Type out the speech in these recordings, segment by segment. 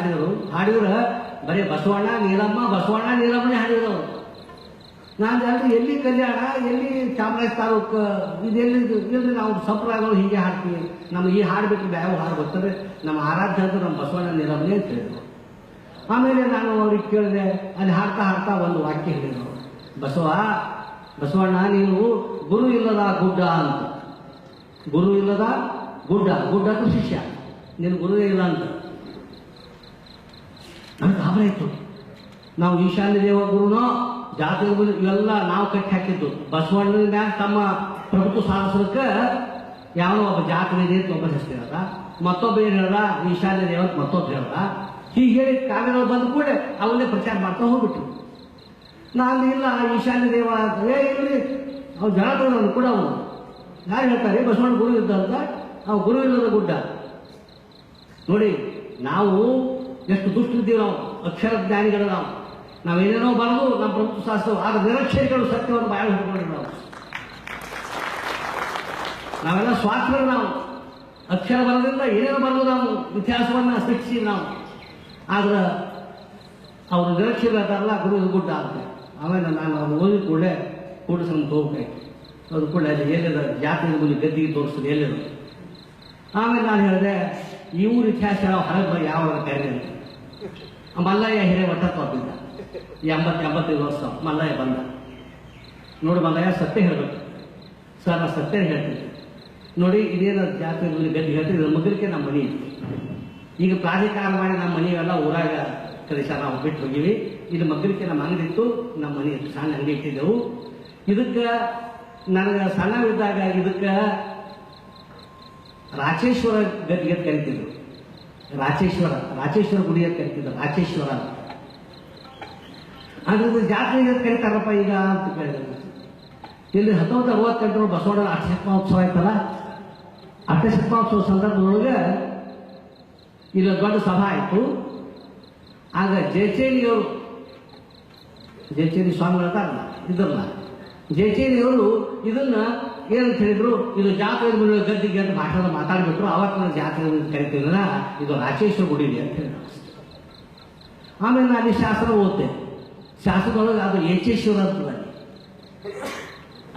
ಹಾಡಿದರು. ಹಾಡಿದ್ರೆ ಬರೀ ಬಸವಣ್ಣ ನೀಲಮ್ಮ, ಬಸವಣ್ಣ ನೀಲಮ್ಮನೇ ಹಾಡಿದ್ರು. ನಾನು ಅಲ್ಲಿ ಎಲ್ಲಿ ಕಲ್ಯಾಣ, ಎಲ್ಲಿ ಚಾಮರಾಜ ತಾಲೂಕು, ಇದೆಲ್ಲಿ ಇಲ್ಲರಿ ನಾವು ಸಂಪ್ರದಾಯಗಳು ಹೀಗೆ ಹಾಡ್ತೀವಿ. ನಮ್ಗೆ ಈ ಹಾಡು ಬಿಟ್ಟು ಯಾವ ಹಾಡು ಗೊತ್ತದೆ ನಮ್ಮ ಆರಾಧ್ಯ ಅಂತ ನಮ್ಮ ಬಸವಣ್ಣ ನೀಲಮ್ಮನೇ ಅಂತ ಹೇಳಿದ್ರು. ಆಮೇಲೆ ನಾನು ಅವ್ರಿಗೆ ಕೇಳಿದೆ, ಅಲ್ಲಿ ಹಾಡ್ತಾ ಹಾಡ್ತಾ ಒಂದು ವಾಕ್ಯ ಹೇಳಿದ್ರು. ಬಸವ, ಬಸವಣ್ಣ ನೀನು ಗುರು ಇಲ್ಲದ ಗುಡ್ಡ ಅಂತ. ಗುರು ಇಲ್ಲದ ಗುಡ್ಡ ಗುಡ್ಡ ಶಿಷ್ಯ. ನೀನು ಗುರುವೇ ಇಲ್ಲ ಅಂತ. ನಮ್ಗೆ ಗಾಬರಿ ಆಯ್ತು ನಾವು ಈಶಾನ್ಯ ದೇವ ಗುರುನೋ ಜಾತಿ ಇವೆಲ್ಲ ನಾವು ಕಟ್ಟಿ ಹಾಕಿದ್ದು. ಬಸವಣ್ಣನ ತಮ್ಮ ಪ್ರಭುತ್ವ ಸಾಧಿಸೋದಕ್ಕೆ ಯಾವನೋ ಒಬ್ಬ ಜಾತಿ ಇದೆ ಅಂತ ಒಬ್ಬ ಹೆಸರು ಹೇಳ್ದ ಮತ್ತೊಬ್ಬ ಏನು ಹೇಳ್ದ? ಈಶಾನ್ಯ ದೇವ ಮತ್ತೊಬ್ಬ ಹೇಳ್ದ. ಹೀಗೆ ಹೇಳಿ ಕಾವ್ಯಗಳು ಬಂದ ಕೂಡ ಅವನ್ನೇ ಪ್ರಚಾರ ಮಾಡ್ತಾ ಹೋಗ್ಬಿಟ್ರು. ನಾನು ಇಲ್ಲ, ಈಶಾನ್ಯ ದೇವ ಏ ಇಲ್ರಿ ಅವ್ನು ಜನ ಅವನು ಕೂಡ ಅವನು ಯಾರು ಹೇಳ್ತಾರೆ? ಬಸವಣ್ಣ ಗುರು ಇದ್ದ ಅಂತ? ಅವ ಗುರು ಇಲ್ಲದ ಗುಡ್ಡ. ನೋಡಿ, ನಾವು ಎಷ್ಟು ದುಷ್ಟಿದ್ದೀವಿ ನಾವು ಅಕ್ಷರ ಜ್ಞಾನಿಗಳು ನಾವು ನಾವೇನೇನೋ ಬರೆದು ನಮ್ಮ ಪ್ರಭುತ್ವ ಶಾಸ್ತ್ರ ಆಗ ನಿರಕ್ಷರಿಗಳು ಸತ್ಯವನ್ನು ಬಾಯ ಹಿಡ್ಕೊಂಡ್ರು ನಾವು. ನಾವೆಲ್ಲ ಸ್ವಾರ್ಥರು ನಾವು. ಅಕ್ಷರ ಬರೋದ್ರಿಂದ ಏನೇನೋ ಬರೆದು ನಾವು? ಇತಿಹಾಸವನ್ನು ಸೃಷ್ಟಿಸಿ ನಾವು. ಆದ್ರೆ ಅವರು ನಿರಕ್ಷರ ಅದಾರಲ್ಲ, ಗುರು ಗುಡ್ಡ ಅಂತ. ಆಮೇಲೆ ನಾನು ಅವ್ರು ಓದಿ ಕೂಡಲೇ ಕೂಡಿಸ್ಕೊಂಡು ಹೋಗ್ಬೇಕು ಅದು ಕೂಡ ಅಲ್ಲಿ ಎಲ್ಲಿದೆ? ಜಾತಿ ಮುಂದೆ ಗದ್ದಿಗೆ ತೋರಿಸ್ತದೆ, ಎಲ್ಲಿದೆ? ಆಮೇಲೆ ನಾನು ಹೇಳಿದೆ, ಈ ಇತಿಹಾಸ ನಾವು ಹೊರಗೆ ಯಾವ ಕರೆ ಅಂತ. ಮಲ್ಲಯ್ಯ ಹಿರೇ ಒಟ್ಟ ತೋಪಿದ್ದ ಎಂಬತ್ತು ಎಂಬತ್ತೈದು ವರ್ಷ ಮಲ್ಲಯ್ಯ ಬಂದ. ನೋಡಿ ಮಲ್ಲಯ್ಯ, ಸತ್ಯ ಹೇಳಬೇಕು. ಸರ್ ನಾನು ಸತ್ಯ ಹೇಳ್ತೀನಿ. ನೋಡಿ, ಇದೇನು ಜಾತ್ರೆ ಗದ್ದೆ ಹೇಳ್ತೀನಿ ಮಗಲಿಕ್ಕೆ ನಮ್ಮ ಮನೆ ಈಗ ಪ್ರಾಧಿಕಾರ ಮಾಡಿ ನಮ್ಮ ಮನೆಯೆಲ್ಲ ಊರಾಗ ಕಲಿಸ ನಾವು ಬಿಟ್ಟು ಹೋಗಿವಿ. ಇದು ಮಗಲಿಕ್ಕೆ ನಮ್ಮ ಅಂಗಡಿ ಇತ್ತು ನಮ್ಮ ಮನೆ ಇತ್ತು. ಸಣ್ಣ ಅಂಗಡಿ ಇಟ್ಟಿದ್ದೆವು. ಇದಕ್ಕೆ ನನಗೆ ಸಣ್ಣವಿದ್ದಾಗ ಇದಕ್ಕೆ ರಾಚೇಶ್ವರ ಗದ್ದಿಗೆ ಕರಿತಿದ್ರು. ರಾಚೇಶ್ವರ ರಾಚೇಶ್ವರ ಗುಡಿ ಅಂತ ಕರಿತಿದ್ರು, ರಾಚೇಶ್ವರ ಅಂತ. ಅದ್ರದ್ದು ಜಾತ್ರೆ ಕರೀತಾರಪ್ಪ ಈಗ ಅಂತ ಕೇಳಿದ್ರು. ಇಲ್ಲಿ ಹತ್ತೊಂಬತ್ತು ಅರವತ್ತೆಂಟರ ಬಸವಣ್ಣ ಅಷ್ಟಶತಮಾನೋತ್ಸವ ಆಯ್ತಲ್ಲ? ಅಷ್ಟಶತಮಾನೋತ್ಸವ ಸಂದರ್ಭದೊಳಗೆ ಇಲ್ಲ ದೊಡ್ಡ ಸಭಾ ಆಯಿತು. ಆಗ ಜಯಚೇರಿಯವರು, ಜಯಚೇರಿ ಸ್ವಾಮಿಗಳ ಇದ್ರಲ್ಲ. ಜಯಚೇರಿಯವರು ಇದನ್ನ ಏನಂತ ಹೇಳಿದ್ರು, ಇದು ಜಾತ್ರೆ ಗದ್ದಿಗೆ ಅಂತ ಭಾಷಣ ಮಾತಾಡ್ಬಿಟ್ರು ನಾನು ಜಾತ್ರೆ ಕರಿತೀವಲ್ಲ ಇದು ರಾಚೇಶ್ವರ ಗುಡಿ ಅಂತ ಹೇಳಿ ಆಮೇಲೆ ನಾನು ಅಲ್ಲಿ ಶಾಸ್ತ್ರ ಓದ್ತೆ ಶಾಸ್ತ್ರದೊಳಗೆ ಅದು ಯಚೇಶ್ವರ ಅಂತದ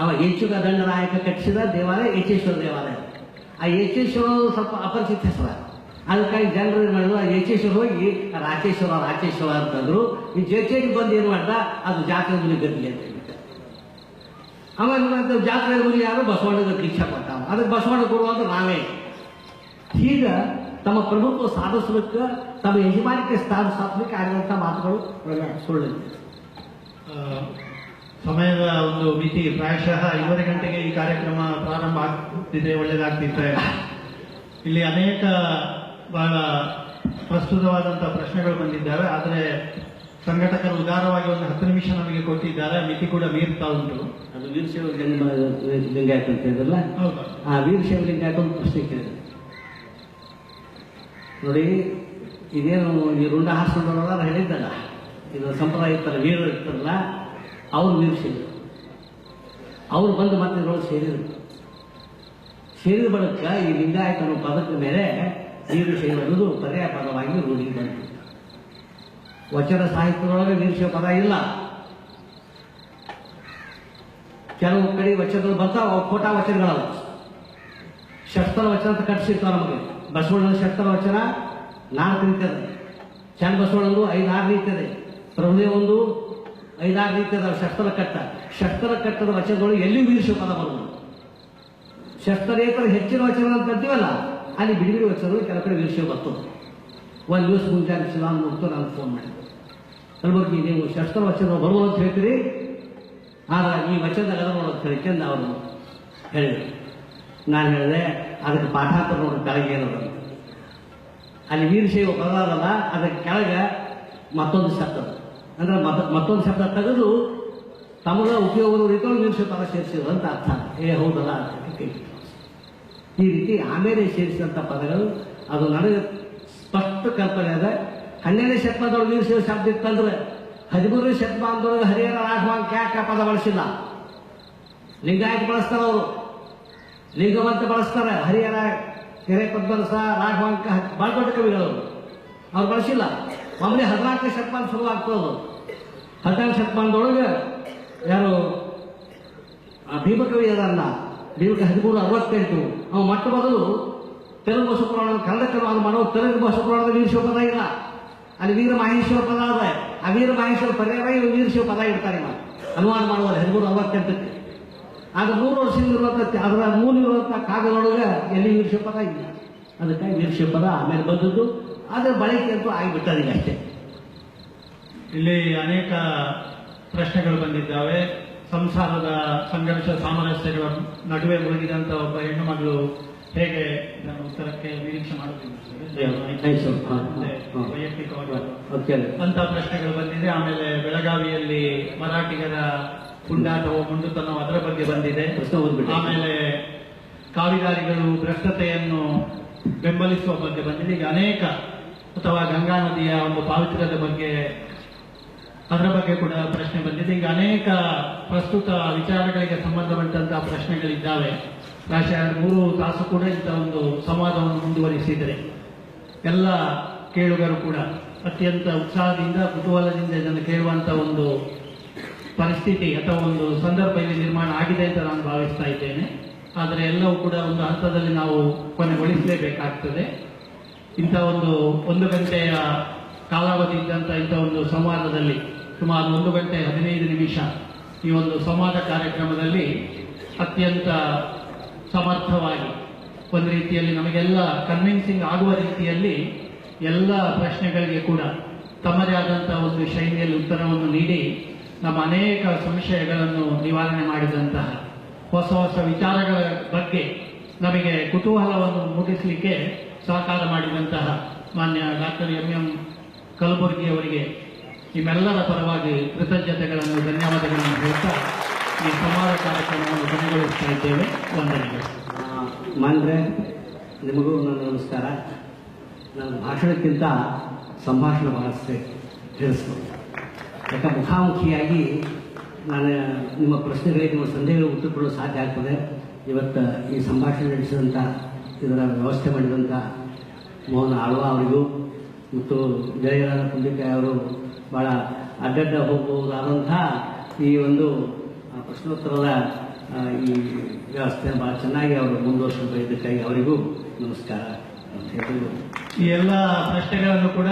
ಅವ ಯಚುಗ ದಂಡನಾಯಕ ಕಟ್ಟಿಸಿದ ದೇವಾಲಯ ಯಚೇಶ್ವರ ದೇವಾಲಯ. ಆ ಯಚೇಶ್ವರ ಸ್ವಲ್ಪ ಅಪರಿಚಿತ ಹೆಸರ ಅದಕ್ಕಾಗಿ ಜನರು ಏನು ಮಾಡಿದ್ರು, ಆ ಯಚೇಶ್ವರ ಹೋಗಿ ರಾಚೇಶ್ವರ ರಾಚೇಶ್ವರ ಅಂತಂದ್ರು. ಈ ಜೇಚೇರಿ ಬಂದು ಏನು ಮಾಡ್ದ, ಅದು ಜಾತ್ರೆ ಮುನಿ ಗದ್ದಿ ಅಂತ ಆಮೇಲೆ ಜಾತ್ರೆ ಗುರಿ ಯಾರು ಬಸವಣ್ಣದ ದೀಕ್ಷಾ ಕೊಟ್ಟಾವ ಅದಕ್ಕೆ ಬಸವಣ್ಣ ಗುರು ಅಂದ್ರೆ ನಾವೇ. ಹೀಗ ತಮ್ಮ ಪ್ರಭುತ್ವ ಸಾಧಿಸಲಿಕ್ಕೆ ತಮ್ಮ ಯಜಮಾನಿಕೆ ಸ್ಥಾನ ಸಾಧಿಸಲಿಕ್ಕೆ ಆಗಿರುವಂಥ ಮಾತುಗಳು ಸುಳ್ಳು ಸಮಯದ ಒಂದು ಮಿತಿ ಪ್ರಾಯಶಃ ಐವತ್ತು ಗಂಟೆಗೆ ಈ ಕಾರ್ಯಕ್ರಮ ಪ್ರಾರಂಭ ಆಗ್ತಿದೆ ಒಳ್ಳೆಯದಾಗ್ತಿತ್ತು ಇಲ್ಲಿ ಅನೇಕ ಬಹಳ ಪ್ರಸ್ತುತವಾದಂಥ ಪ್ರಶ್ನೆಗಳು ಬಂದಿದ್ದಾವೆ, ಆದರೆ ಸಂಘಟಕರು ಉದಾರವಾಗಿ ಒಂದು ಹತ್ತು ನಿಮಿಷ ನಮಗೆ ಕೊಟ್ಟಿದ್ದಾರೆ. ಮಿತಿ ಕೂಡ ಮೀರ್ತಾ ಉಂಟು. ಅದು ವೀರಶೈವ ಲಿಂಗ ಲಿಂಗಾಯತ ಅಂತ ಹೇಳಿದ್ರಲ್ಲ? ಆ ವೀರಶೈವ ಲಿಂಗಾಯತ ಒಂದು ಪ್ರಶ್ನೆ ಕೇಳಿದೆ. ನೋಡಿ ಇದೇನು ಈ ರುಂಡ ಹಾಸ್ಕೊಂಡವ್ರಲ್ಲ ಹೇಳಿದ್ದಲ್ಲ. ಇದು ಸಂಪ್ರದಾಯ ಇರ್ತಾರೆ ವೀರರು ಇರ್ತಾರಲ್ಲ ಅವ್ರು ವೀರಶೈವ ಅವ್ರು ಬಂದು ಮತ್ತೆ ನೋಡಿ ಸೇರಿದ್ರು. ಸೇರಿದ ಬಳಿಕ ಈ ಲಿಂಗಾಯತ ಅನ್ನೋ ಪದದ ಮೇಲೆ ವೀರಶೈವ ಅನ್ನೋದು ಪರ್ಯಾಯ ಪದವಾಗಿ ರೂಢಿಗೆ ಬಂತು. ವಚನ ಸಾಹಿತ್ಯದೊಳಗೆ ನಿರೀಕ್ಷೆ ಪದ ಇಲ್ಲ. ಕೆಲವು ಕಡೆ ವಚನಗಳು ಬರ್ತಾವ ಖೋಟಾ ವಚನಗಳವ ಶಸ್ತ್ರ ವಚನ ಅಂತ ಕಟ್ಟಿಸಿರ್ತಾವ ನಮಗೆ. ಬಸವಣ್ಣನ ಶಸ್ತ್ರ ವಚನ ನಾಲ್ಕು ರೀತಿ ಅದ. ಚಂದ ಬಸವಣ್ಣಂದು ಐದಾರು ರೀತಿಯದೆ ಪ್ರಭುದೇ ಒಂದು ಐದಾರು ರೀತಿಯದ ಶಸ್ತ್ರ ಕಟ್ಟ. ಶಸ್ತ್ರ ಕಟ್ಟದ ವಚನಗಳು ಎಲ್ಲಿ ವೀರಶಿವ ಪದ ಬರುವುದು? ಶಸ್ತ್ರೇತರ ಹೆಚ್ಚಿನ ವಚನ ಅಂತ ಅಂತೀವಲ್ಲ ಅಲ್ಲಿ ಬಿಡಿ ಬಿಡಿ ವಚನಗಳು ಕೆಲವು ಕಡೆ ವೀರಶಿವ ಬರ್ತದೆ. ಒಂದು ದಿವಸ ಮುಂಜಾನೆ ಶಿಲಾನ್ ಮುಗಿತು ನಾನು ಫೋನ್ ಮಾಡಿದ್ದೆ ಕಲಬುರ್ಗಿ ನೀವು ಶಸ್ತ್ರ ವಚನ ಬರುವುದು ಅಂತ ಹೇಳ್ತೀರಿ? ಆದ್ರೆ ಈ ವಚನದಾಗ ಅದ ನೋಡೋದು ಅಂತ ಅವರು ಹೇಳಿದರು. ನಾನು ಹೇಳಿದೆ, ಅದಕ್ಕೆ ಪಾಠಾಂತರ ನೋಡಿ, ಕೆಳಗೆ ಏನೋ ಅಲ್ಲಿ ವೀರಶೈವ ಬರಲಾರಲ್ಲ, ಅದಕ್ಕೆ ಕೆಳಗೆ ಮತ್ತೊಂದು ಶಬ್ದ. ಅದ. ಅಂದ್ರೆ ಮತ್ತ, ಮತ್ತೊಂದು ಶಬ್ದ ತೆಗೆದು ತಮಗ ಉಪಯೋಗ ರೀತಿಯಲ್ಲಿ ವೀರಶೈವ ಪದ ಸೇರಿಸಿದ್ರು ಅಂತ ಅರ್ಥ ಏ, ಹೌದಲ್ಲ ಅಂತ ಈ ರೀತಿ ಆಮೇಲೆ ಸೇರಿಸಿದಂಥ ಪದಗಳು, ಅದು ನನಗೆ ಸ್ಪಷ್ಟ ಕಲ್ಪನೆ ಅದ ಹನ್ನೆರಡನೇ ಶತಮಾನದೊಳಗೆ ವೀರಶೈವ ಶಬ್ದ ಇತ್ತಂದ್ರೆ ಹದಿಮೂರನೇ ಶತಮಾನದೊಳಗೆ ಹರಿಹರ ರಾಘವಾಂಕ ಯಾಕೆ ಪದ ಬಳಸಿಲ್ಲ. ಲಿಂಗಾಯತ ಬಳಸ್ತಾರ ಅವರು. ಲಿಂಗವಂತ ಬಳಸ್ತಾರೆ. ಹರಿಹರ ಕೆರೆ ಪದ್ಮನಸ ರಾಘವಾಂಕ ಭಾಳ ದೊಡ್ಡ ಕವಿಗಳು ಅವರು. ಬಳಸಿಲ್ಲ. ಮಾಮೂಲಿ ಹದಿನಾಲ್ಕನೇ ಶತಮಾನ ಶುರು ಆಗ್ತದೆ ಹದಿನಾಲ್ಕು ಶತಮಾನದೊಳಗೆ ಯಾರು ಭೀಮಕವಿ ಅದನ್ನ ಭೀಮಕ ಹದಿಮೂರು ಅರವತ್ತೆಂಟು ಅವ ಮೊಟ್ಟ ಮೊದಲು ತೆಲುಗು ಬಸವ ಪುರಾಣ ಕನ್ನಡಕ್ಕೆ ಅದು ಮನೋ ತೆಲುಗು ಬಸವ ಪುರಾಣದ ವೀರಶಿವ ಪದ ಇಲ್ಲ. ಅಲ್ಲಿ ವೀರ ಮಹೇಶ್ವರ ಪದ ಅದ. ಆ ವೀರ ಮಹೇಶ್ವರ ಪರ್ಯಾಯ ವೀರಶಿವ ಪದ ಇಡ್ತಾರೆ ಇವಾಗ. ಅನುವಾದ ಮಾಡುವಾಗ ಹದಿಮೂರು ಅರವತ್ತೆಂಟಕ್ಕೆ ಆಗ ನೂರು ವರ್ಷದಿಂದ ಇರುವಂತ ಅದರ ಮೂಲ ಇರುವಂತಹ ಕಾಗದೊಳಗೆ ಎಲ್ಲಿ ವೀರಶಿವ ಪದ ಇಲ್ಲ. ಅದಕ್ಕಾಗಿ ವೀರಶಿವ ಪದ ಆಮೇಲೆ ಬಂದದ್ದು. ಅದರ ಬಳಕೆ ಅಂತೂ ಆಗಿಬಿಟ್ಟದಿಲ್ಲ ಅಷ್ಟೇ. ಇಲ್ಲಿ ಅನೇಕ ಪ್ರಶ್ನೆಗಳು ಬಂದಿದ್ದಾವೆ. ಸಂಸಾರದ ಸಂಘರ್ಷ ಸಾಮರಸ್ಯಗಳ ನಡುವೆ ಮುಳುಗಿದಂಥ ಒಬ್ಬ ಹೆಣ್ಣು ಮಗಳು ಹೇಗೆ ನಮ್ಮ ಉತ್ತರಕ್ಕೆ ನಿರೀಕ್ಷೆ. ಹಾ, ಹಾ, ಹಾ. ವೈಯಕ್ತಿಕವಾಗಿ? ಅಂತ ಪ್ರಶ್ನೆಗಳು ಬಂದಿದೆ. ಆಮೇಲೆ ಬೆಳಗಾವಿಯಲ್ಲಿ ಮರಾಠಿಗರ ಪುಂಡಾಟವು ಮುಂಡುತನವು ಅದರ ಬಗ್ಗೆ ಬಂದಿದೆ. ಆಮೇಲೆ ಕಾವಿದಾರಿಗಳು ಭ್ರಷ್ಟತೆಯನ್ನು ಬೆಂಬಲಿಸುವ ಬಗ್ಗೆ ಬಂದಿದೆ. ಈಗ ಅನೇಕ ಅಥವಾ ಗಂಗಾ ನದಿಯ ಒಂದು ಪಾವಿತ್ರ್ಯದ ಬಗ್ಗೆ ಅದರ ಬಗ್ಗೆ ಕೂಡ ಪ್ರಶ್ನೆ ಬಂದಿದೆ. ಈಗ ಅನೇಕ ಪ್ರಸ್ತುತ ವಿಚಾರಗಳಿಗೆ ಸಂಬಂಧಪಟ್ಟಂತಹ ಪ್ರಶ್ನೆಗಳಿದ್ದಾವೆ. ಎರಡು ಮೂರು ತಾಸು ಕೂಡ ಇಂಥ ಒಂದು ಸಂವಾದವನ್ನು ಮುಂದುವರಿಸಿದರೆ ಎಲ್ಲ ಕೇಳುಗರು ಕೂಡ ಅತ್ಯಂತ ಉತ್ಸಾಹದಿಂದ, ಕುತೂಹಲದಿಂದ ಇದನ್ನು ಕೇಳುವಂತ ಒಂದು ಪರಿಸ್ಥಿತಿ ಅಥವಾ ಒಂದು ಸಂದರ್ಭ ಇಲ್ಲಿ ನಿರ್ಮಾಣ ಆಗಿದೆ ಅಂತ ನಾನು ಭಾವಿಸ್ತಾ ಇದ್ದೇನೆ. ಆದರೆ ಎಲ್ಲವೂ ಕೂಡ ಒಂದು ಹಂತದಲ್ಲಿ ನಾವು ಕೊನೆಗೊಳಿಸಲೇಬೇಕಾಗ್ತದೆ. ಇಂಥ ಒಂದು ಒಂದು ಗಂಟೆಯ ಕಾಲಾವಧಿ ಇದ್ದಂಥ ಇಂಥ ಒಂದು ಸಂವಾದದಲ್ಲಿ ಸುಮಾರು ಒಂದು ಗಂಟೆ ಹದಿನೈದು ನಿಮಿಷ ಈ ಒಂದು ಸಂವಾದ ಕಾರ್ಯಕ್ರಮದಲ್ಲಿ ಅತ್ಯಂತ ಸಮರ್ಥವಾಗಿ. ಒಂದು ರೀತಿಯಲ್ಲಿ ನಮಗೆಲ್ಲ ಕನ್ವಿನ್ಸಿಂಗ್ ಆಗುವ ರೀತಿಯಲ್ಲಿ ಎಲ್ಲ ಪ್ರಶ್ನೆಗಳಿಗೆ ಕೂಡ ತಮ್ಮದೇ ಆದಂತಹ ಒಂದು ಶೈಲಿಯಲ್ಲಿ ಉತ್ತರವನ್ನು ನೀಡಿ ನಮ್ಮ ಅನೇಕ ಸಂಶಯಗಳನ್ನು ನಿವಾರಣೆ ಮಾಡಿದಂತಹ ಹೊಸ ಹೊಸ ವಿಚಾರಗಳ ಬಗ್ಗೆ ನಮಗೆ ಕುತೂಹಲವನ್ನು ಮೂಡಿಸಲಿಕ್ಕೆ ಸಹಕಾರ ಮಾಡಿದಂತಹ ಮಾನ್ಯ ಡಾಕ್ಟರ್ ಎಂ ಎಂ ಕಲಬುರ್ಗಿ ಅವರಿಗೆ ನಿಮ್ಮೆಲ್ಲರ ಪರವಾಗಿ ಕೃತಜ್ಞತೆಗಳನ್ನು, ಧನ್ಯವಾದಗಳನ್ನು ಹೇಳ್ತಾ ಈ ಸಂವಾದ ಕಾರ್ಯಕ್ರಮವನ್ನು ಕೊನೆಗೊಳಿಸ್ತಾ ಇದ್ದೇವೆ. ವಂದನೆಗಳು. ನಿಮಗೂ ನನ್ನ ನಮಸ್ಕಾರ. ನನ್ನ ಭಾಷಣಕ್ಕಿಂತ ಸಂಭಾಷಣೆ ಬಹಳ ತಿಳಿಸ್ಬೋದು ಯಾಕೆ ಮುಖಾಮುಖಿಯಾಗಿ ನಾನು ನಿಮ್ಮ ಪ್ರಶ್ನೆಗಳಿಗೆ ನಿಮ್ಮ ಸಂದೇಹಗಳು ಉತ್ತರ ಕೊಡಲು ಸಾಧ್ಯ ಆಗ್ತದೆ. ಇವತ್ತು ಈ ಸಂಭಾಷಣೆ ನಡೆಸಿದಂಥ ಇದರ ವ್ಯವಸ್ಥೆ ಮಾಡಿದಂಥ ಮೋಹನ್ ಆಳ್ವಾ ಅವರಿಗೂ ಮತ್ತು ಜಯರಾಜ ಪುಂಡಿಕಾಯಿ ಅವರು ಭಾಳ ಅಡ್ಡಡ್ಡ ಹೋಗಬಹುದಾದಂಥ ಈ ಒಂದು ಪ್ರಶ್ನೋತ್ತರದ ಈ ವ್ಯವಸ್ಥೆ ಭಾಳ ಚೆನ್ನಾಗಿ ಅವರು ಮುಂದುವರಿಸಿದ್ರು ಇದಕ್ಕಾಗಿ ಅವರಿಗೂ ನಮಸ್ಕಾರ ಅಂತ ಹೇಳ್ಬೋದು. ಈ ಎಲ್ಲ ಪ್ರಶ್ನೆಗಳನ್ನು ಕೂಡ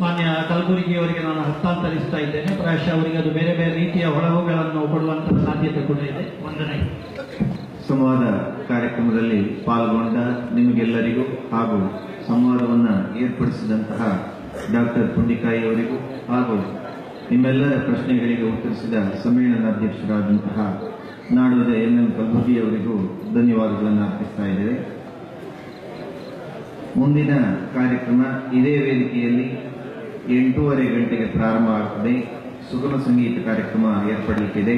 ಮಾನ್ಯ ಕಲಬುರಗಿ ಅವರಿಗೆ ನಾನು ಹಸ್ತಾಂತರಿಸ್ತಾ ಇದ್ದೇನೆ. ಪ್ರಾಯಶಃ ಅವರಿಗೆ ಅದು ಬೇರೆ ಬೇರೆ ರೀತಿಯ ಒಳಗುಗಳನ್ನು ಕೊಡುವಂತಹ ಸಾಧ್ಯತೆ ಕೂಡ ಇದೆ. ವಂದನೆ ಸಂವಾದ ಕಾರ್ಯಕ್ರಮದಲ್ಲಿ ಪಾಲ್ಗೊಂಡ ನಿಮಗೆಲ್ಲರಿಗೂ ಹಾಗೂ ಸಂವಾದವನ್ನು ಏರ್ಪಡಿಸಿದಂತಹ ಡಾಕ್ಟರ್ ಪುಂಡಿಕಾಯಿ ಅವರಿಗೂ ಹಾಗೂ ನಿಮ್ಮೆಲ್ಲರ ಪ್ರಶ್ನೆಗಳಿಗೆ ಉತ್ತರಿಸಿದ ಸಮ್ಮೇಳನಾಧ್ಯಕ್ಷರಾದಂತಹ ನಾಡೋದ ಎನ್ ಎಂ ಕಲಬುರ್ಗಿ ಅವರಿಗೂ ಧನ್ಯವಾದಗಳನ್ನು ಅರ್ಪಿಸ್ತಾ ಇದ್ದೇವೆ. ಮುಂದಿನ ಕಾರ್ಯಕ್ರಮ ಇದೇ ವೇದಿಕೆಯಲ್ಲಿ ಎಂಟೂವರೆ ಗಂಟೆಗೆ ಪ್ರಾರಂಭ ಆಗ್ತದೆ. ಸುಗಮ ಸಂಗೀತ ಕಾರ್ಯಕ್ರಮ ಏರ್ಪಡಲಿಕ್ಕಿದೆ.